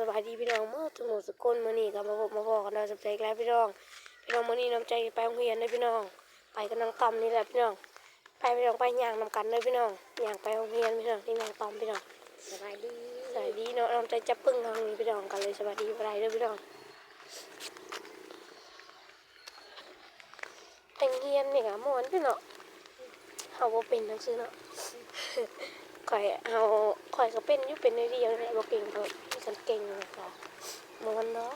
สบายดีพี่น้องเมื่อสมุทรสกลมื้อนี้ก็มาพบมาบอกกันเนาะสบใจอีกแล้วพี่น้องพี่น้องมื้อนี้น้ำใจไปโรงเรียนเลยพี่น้อง ไปกันนางตอมนี่แหละพี่น้อง ไปพี่น้องไปย่างนำกันเลยพี่น้องย่างไปโรงเรียนพี่น้องที่นางตอมพี่น้องสบายดีสวัสดีเนาะน้ำใจจับปึ้งทางนี้พี่น้องกันเลยสวัสดีอะไรเด้อพี่น้องไปโรงเรียนนี่ก็ม่วนพี่น้องเฮาบ่เป็นจังซี่เนาะข่อยเฮาข่อยก็เป็นอยู่เป็นในเดียวนี่แหละบ่เก่งเท่า ฉันเก่งนะคะม่วนเนาะ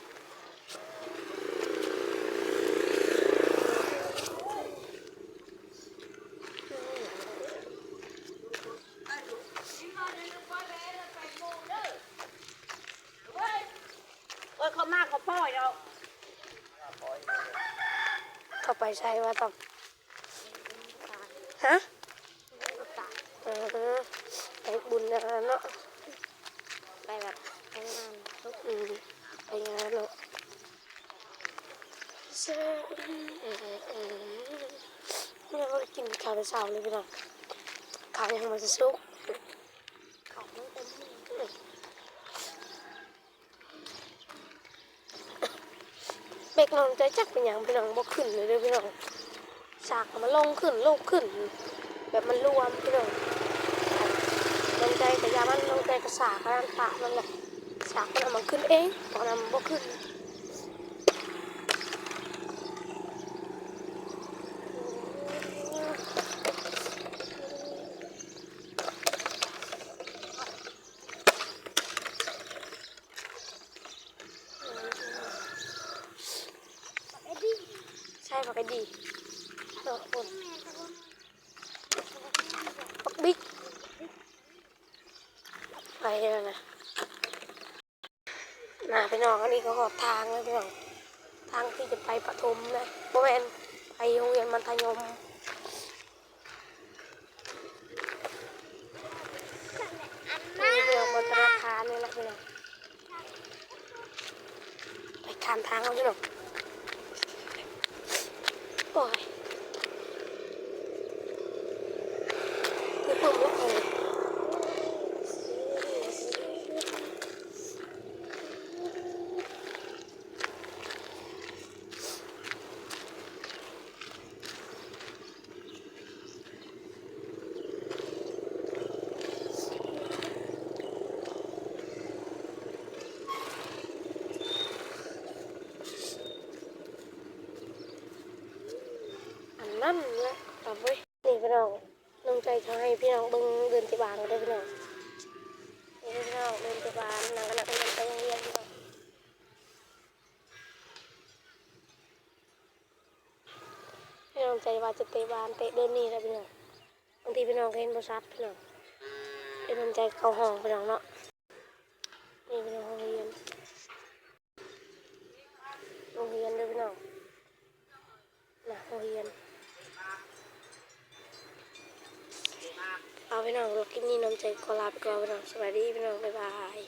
เอ้ยเขามากเขาพ่อยเราเข้าไปใช้ว่าต้อง ฮะเออไปบุญนะเนาะไปแบบ ทำงานทุกอืมไปงานเนาะเซ่อืมอืมอืมเนี่ยก็กินข้าวเช้าเลยพี่น้องข้าวยังมันจะสุกเขาไม่เต็มเบกน้องใจจักเป็นอย่างพี่น้องบ่ขึ้นเลยเด้อพี่น้องสากมันลงขึ้นลงขึ้น แบบมันรวมพี่น้องลงใจแต่ยามันลงใจกระสากกระน้ำตามันแหละ สากมันเอามันขึ้นเองตอนนั้นมันบ่ขึ้นเอ็ดดี้ใช่ปะกดีเนาะคนปักบิ๊กไปแล้วนะ น่าไปนอนอันนี้ก็ขอบทางเลยพี่น้องทางที่จะไปปฐมนะโมแมนไปโรงเรียนมัธยมนี่พี่องบนธนาคารนี่แหละพี่น้องไปขามทางเอาพี่น้องโอ้ยคือปุ่มแล้วเอง อันนั่นแหละเอไว้นี่พี่น้องน้องใจเขาให้พี่น้องเบิ่งเดินที่บานก็ได้พี่น้องนี่พี่น้องเดินที่บานนั่งกันนักเรียนไปโรงเรียนพี่น้องพี่น้องใจว่าจะเตะบานเตะเดินนี่แหละพี่น้องบางทีพี่น้องก็เห็นบริษัทพี่น้องเป็นน้องใจเขาห้องพี่น้องเนาะนี่พี่น้องโรงเรียนโรงเรียนเด้อพี่น้องนะโรงเรียน เอาไปน้องรถกินนี่น้ำใจขอลาไปก่อนไปน้องสวัสดีพี่น้องบ๊ายบาย